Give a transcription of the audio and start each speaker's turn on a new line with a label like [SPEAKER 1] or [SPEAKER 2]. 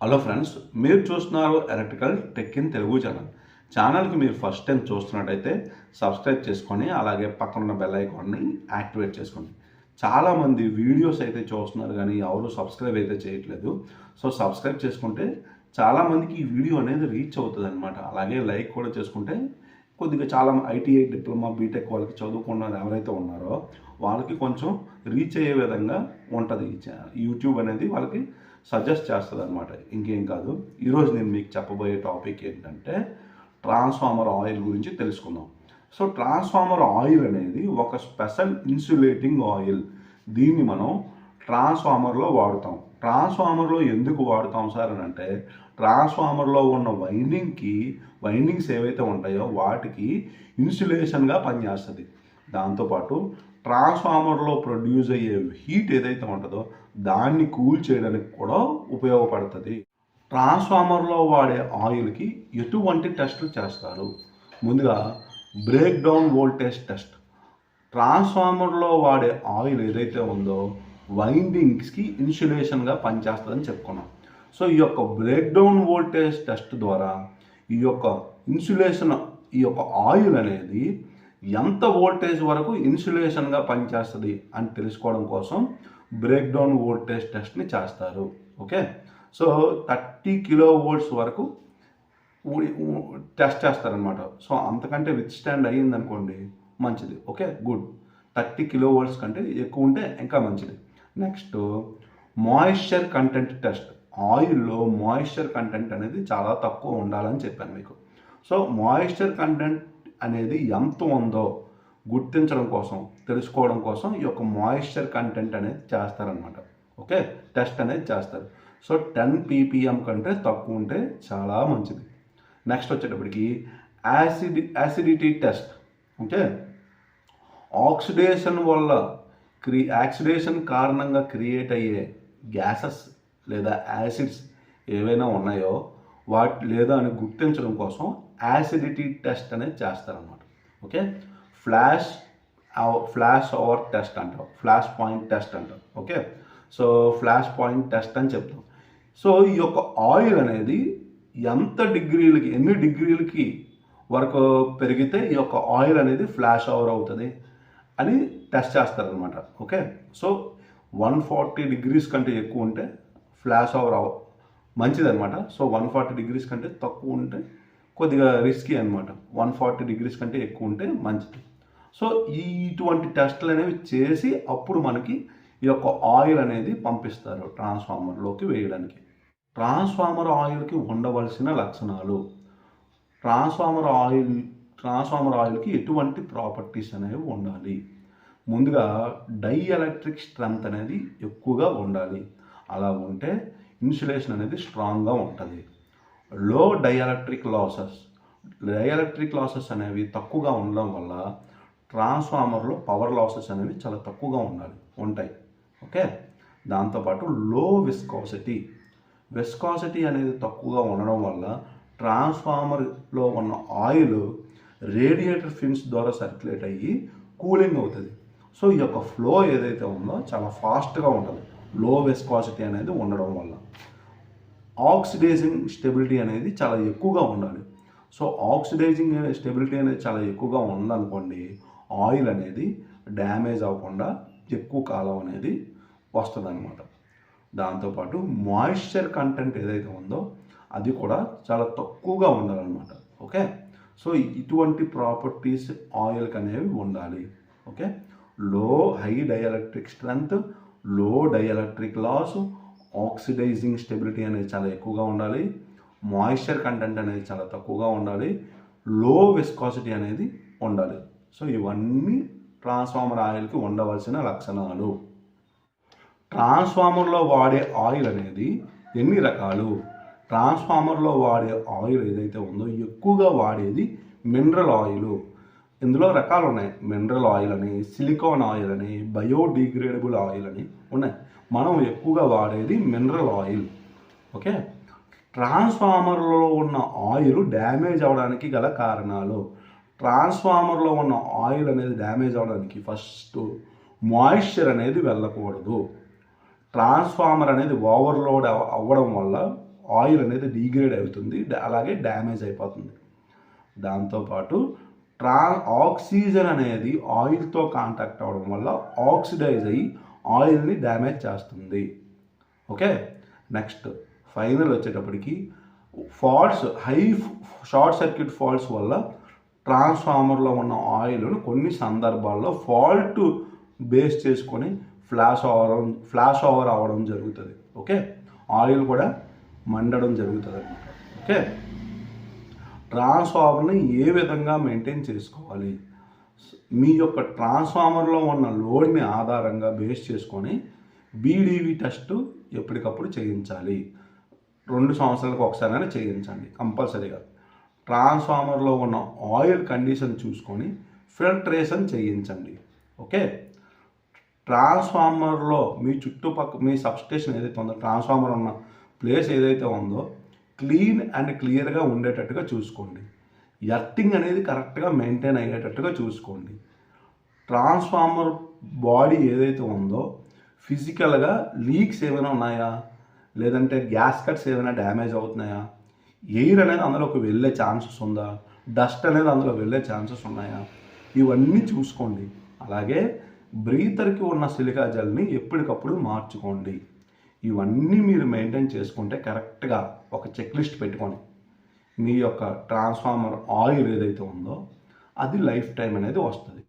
[SPEAKER 1] Hello friends మీరు చూస్తున్నారు electrical tech in Telugu channel. ఛానల్కి మీరు ఫస్ట్ టైం చూస్తున్నట్టయితే సబ్స్క్రైబ్ చేసుకొని అలాగే పక్కన ఉన్న బెల్ ఐకాన్ని యాక్టివేట్ చేసుకోండి. చాలామంది వీడియోస్ అయితే చూస్తున్నారు కానీ ఎవరు సబ్స్క్రైబ్ అయితే చేయట్లేదు. సో సబ్స్క్రైబ్ చేసుకుంటే చాలామందికి ఈ వీడియో అనేది రీచ్ అవుతుంది అనమాట అలాగే లైక్ కూడా చేసుకుంటే కొద్దిగా చాలా ఐటీఐ డిప్లొమా బీటెక్ వాళ్ళకి చదువుకున్నారు ఎవరైతే ఉన్నారో వాళ్ళకి కొంచెం రీచ్ అయ్యే విధంగా ఉంటుంది. యూట్యూబ్ అనేది వాళ్ళకి సజెస్ట్ చేస్తుంది అనమాట ఇంకేం కాదు. ఈరోజు నేను మీకు చెప్పబోయే టాపిక్ ఏంటంటే ట్రాన్స్ఫార్మర్ ఆయిల్ గురించి తెలుసుకుందాం. సో ట్రాన్స్ఫార్మర్ ఆయిల్ అనేది ఒక స్పెషల్ ఇన్సులేటింగ్ ఆయిల్ దీన్ని మనం ట్రాన్స్ఫార్మర్లో వాడుతాం. ట్రాన్స్ఫార్మర్లో ఎందుకు వాడుతాం సార్ అని అంటే ట్రాన్స్ఫార్మర్లో ఉన్న వైండింగ్కి వైండింగ్స్ ఏవైతే ఉంటాయో వాటికి ఇన్సులేషన్గా పనిచేస్తుంది. దాంతోపాటు ట్రాన్స్ఫార్మర్లో ప్రొడ్యూస్ అయ్యే హీట్ ఏదైతే ఉంటుందో దాన్ని కూల్ చేయడానికి కూడా ఉపయోగపడుతుంది. ట్రాన్స్ఫార్మర్లో వాడే ఆయిల్కి ఎటువంటి టెస్టులు చేస్తారు? ముందుగా బ్రేక్ డౌన్ వోల్టేజ్ టెస్ట్. ట్రాన్స్ఫార్మర్లో వాడే ఆయిల్ ఏదైతే ఉందో వైండింగ్స్కి ఇన్సులేషన్గా పనిచేస్తుందని చెప్పుకున్నాం. సో ఈ యొక్క బ్రేక్ డౌన్ వోల్టేజ్ టెస్ట్ ద్వారా ఈ యొక్క ఇన్సులేషన్ ఈ యొక్క ఆయిల్ అనేది ఎంత వోల్టేజ్ వరకు ఇన్సులేషన్గా పనిచేస్తుంది అని తెలుసుకోవడం కోసం బ్రేక్ డౌన్ వోల్టేజ్ టెస్ట్ని చేస్తారు. Okay so thirty kilo volts వరకు టెస్ట్ చేస్తారనమాట సో అంతకంటే విత్ స్టాండ్ అయ్యింది అనుకోండి మంచిది. Okay good thirty kilo volts కంటే ఎక్కువ ఉంటే ఇంకా మంచిది. నెక్స్ట్ మాయిశ్చర్ కంటెంట్ టెస్ట్ ఆయిల్లో మాయిశ్చర్ కంటెంట్ అనేది చాలా తక్కువ ఉండాలని చెప్పాను మీకు. సో మాయిశ్చర్ కంటెంట్ అనేది ఎంత ఉందో గుర్తించడం కోసం తెలుసుకోవడం కోసం ఈ యొక్క మాయిశ్చర్ కంటెంట్ అనేది చేస్తారనమాట ఓకే టెస్ట్ అనేది చేస్తారు. సో టెన్ పీపీఎం కంటే తక్కువ ఉంటే చాలా మంచిది. నెక్స్ట్ వచ్చేటప్పటికి యాసిడి యాసిడిటీ టెస్ట్ ఓకే ఆక్సిడేషన్ వల్ల క్రి ఆక్సిడేషన్ కారణంగా క్రియేట్ అయ్యే గ్యాసెస్ లేదా యాసిడ్స్ ఏవైనా ఉన్నాయో వాటి లేదా అని గుర్తించడం కోసం యాసిడిటీ టెస్ట్ అనేది చేస్తారనమాట okay flash flash over test అంటాం. ఫ్లాష్ పాయింట్ టెస్ట్ అంటాం. Okay so flash point test అని చెప్తాం. సో ఈ యొక్క ఆయిల్ అనేది ఎంత డిగ్రీలకి ఎన్ని డిగ్రీలకి వరకు పెరిగితే ఈ యొక్క ఆయిల్ అనేది ఫ్లాష్ ఓవర్ అవుతుంది అని టెస్ట్ చేస్తారనమాట okay so one forty degrees కంటే ఎక్కువ ఉంటే ఫ్లాష్ ఓవర్ మంచిదనమాట సో వన్ ఫార్టీ డిగ్రీస్ కంటే తక్కువ ఉంటే కొద్దిగా రిస్కీ అనమాట వన్ ఫార్టీ డిగ్రీస్ కంటే ఎక్కువ ఉంటే మంచిది. సో ఈ ఇటువంటి టెస్ట్లు అనేవి చేసి అప్పుడు మనకి ఈ యొక్క ఆయిల్ అనేది పంపిస్తారు ట్రాన్స్ఫార్మర్లోకి వేయడానికి. ట్రాన్స్ఫార్మర్ ఆయిల్కి ఉండవలసిన లక్షణాలు. ట్రాన్స్ఫార్మర్ ఆయిల్ ట్రాన్స్ఫార్మర్ ఆయిల్కి ఎటువంటి ప్రాపర్టీస్ అనేవి ఉండాలి. ముందుగా డై ఎలక్ట్రిక్ స్ట్రెంత్ అనేది ఎక్కువగా ఉండాలి. అలా ఉంటే ఇన్సులేషన్ అనేది స్ట్రాంగ్గా ఉంటుంది. లో డైఎలక్ట్రిక్ లాసెస్ డైఎలక్ట్రిక్ లాసెస్ అనేవి తక్కువగా ఉండడం వల్ల ట్రాన్స్ఫార్మర్లో పవర్ లాసెస్ అనేవి చాలా తక్కువగా ఉండాలి ఉంటాయి. ఓకే? దాంతోపాటు లో విస్కాసిటీ. విస్కాసిటీ అనేది తక్కువగా ఉండడం వల్ల ట్రాన్స్ఫార్మర్లో ఉన్న ఆయిల్ రేడియేటర్ ఫిన్స్ ద్వారా సర్క్యులేట్ అయ్యి కూలింగ్ అవుతుంది. సో ఈ యొక్క ఫ్లో ఏదైతే ఉందో చాలా ఫాస్ట్గా ఉంటుంది. లో విస్కాసిటీ అనేది ఉండడం వల్ల. ఆక్సిడైజింగ్ స్టెబిలిటీ అనేది చాలా ఎక్కువగా ఉండాలి. సో ఆక్సిడైజింగ్ స్టెబిలిటీ అనేది చాలా ఎక్కువగా ఉందనుకోండి ఆయిల్ అనేది డ్యామేజ్ అవ్వకుండా ఎక్కువ కాలం అనేది వస్తుంది అనమాట దాంతోపాటు మాయిశ్చర్ కంటెంట్ ఏదైతే ఉందో అది కూడా చాలా తక్కువగా ఉండాలన్నమాట. ఓకే సో ఇటువంటి ప్రాపర్టీస్ ఆయిల్కి అనేవి ఉండాలి. Okay low high dielectric strength low dielectric loss oxidising stability అనేది చాలా ఎక్కువగా ఉండాలి. మాయిశ్చర్ కంటెంట్ అనేది చాలా తక్కువగా ఉండాలి. లో విస్కాసిటీ అనేది ఉండాలి. సో ఇవన్నీ ట్రాన్స్ఫార్మర్ ఆయిల్కి ఉండవలసిన లక్షణాలు. ట్రాన్స్ఫార్మర్లో వాడే ఆయిల్ అనేది ఎన్ని రకాలు? ట్రాన్స్ఫార్మర్లో వాడే ఆయిల్ ఏదైతే ఉందో ఎక్కువగా వాడేది మినరల్ ఆయిల్ ఇందులో రకాలు ఉన్నాయి మినరల్ ఆయిల్ అని సిలికాన్ ఆయిల్ అని బయోడిగ్రేడబుల్ ఆయిల్ అని ఉన్నాయి. మనం ఎక్కువగా వాడేది మినరల్ ఆయిల్ ఓకే? ట్రాన్స్ఫార్మర్లో ఉన్న ఆయిల్ డ్యామేజ్ అవడానికి గల కారణాలు. ట్రాన్స్ఫార్మర్లో ఉన్న ఆయిల్ అనేది డ్యామేజ్ అవడానికి ఫస్ట్ మాయిశ్చర్ అనేది వెళ్ళకూడదు. ట్రాన్స్ఫార్మర్ అనేది ఓవర్లోడ్ అవ్వడం వల్ల ఆయిల్ అనేది డీగ్రేడ్ అవుతుంది అలాగే డ్యామేజ్ అయిపోతుంది. దాంతోపాటు ట్రా ఆక్సిజన్ అనేది ఆయిల్తో కాంటాక్ట్ అవ్వడం వల్ల ఆక్సిడైజ్ అయ్యి ఆయిల్ని డ్యామేజ్ చేస్తుంది. ఓకే? నెక్స్ట్ ఫైనల్ వచ్చేటప్పటికి faults high short circuit faults వల్ల ట్రాన్స్ఫార్మర్లో ఉన్న ఆయిల్ను కొన్ని సందర్భాల్లో ఫాల్ట్ బేస్ చేసుకొని ఫ్లాష్ ఓవర్ ఫ్లాష్ ఓవర్ అవ్వడం జరుగుతుంది. ఓకే? ఆయిల్ కూడా మండడం జరుగుతుంది అనమాట ఓకే? ట్రాన్స్ఫార్మర్ని ఏ విధంగా మెయింటైన్ చేసుకోవాలి? మీ యొక్క ట్రాన్స్ఫార్మర్లో ఉన్న లోడ్ని ఆధారంగా బేస్ చేసుకొని బీడీవీ టెస్ట్ ఎప్పటికప్పుడు చేయించాలి. రెండు సంవత్సరాలకు ఒకసారైనా చేయించండి. కంపల్సరీగా. ట్రాన్స్ఫార్మర్లో ఉన్న ఆయిల్ కండిషన్ చూసుకొని ఫిల్టరేషన్ చేయించండి. ఓకే? ట్రాన్స్ఫార్మర్లో మీ చుట్టుపక్కల మీ సబ్స్టేషన్ ఏదైతే ఉందో ట్రాన్స్ఫార్మర్ ఉన్న ప్లేస్ ఏదైతే ఉందో క్లీన్ అండ్ క్లియర్గా ఉండేటట్టుగా చూసుకోండి. ఎర్తింగ్ అనేది కరెక్ట్గా మెయింటైన్ అయ్యేటట్టుగా చూసుకోండి. ట్రాన్స్ఫార్మర్ బాడీ ఏదైతే ఉందో ఫిజికల్గా లీక్స్ ఏమైనా ఉన్నాయా? లేదంటే గ్యాస్ కట్స్ ఏమైనా డ్యామేజ్ అవుతున్నాయా? ఎయిర్ అనేది అందులోకి వెళ్ళే ఛాన్సెస్ ఉందా? డస్ట్ అనేది అందులో వెళ్ళే ఛాన్సెస్ ఉన్నాయా? ఇవన్నీ చూసుకోండి. అలాగే బ్రీతర్కి ఉన్న సిలికా జెల్ని ఎప్పటికప్పుడు మార్చుకోండి. ఇవన్నీ మీరు మెయింటైన్ చేసుకుంటే కరెక్ట్గా ఒక చెక్ లిస్ట్ పెట్టుకొని మీ యొక్క ట్రాన్స్ఫార్మర్ ఆయిల్ ఏదైతే ఉందో అది లైఫ్ టైం అనేది వస్తుంది.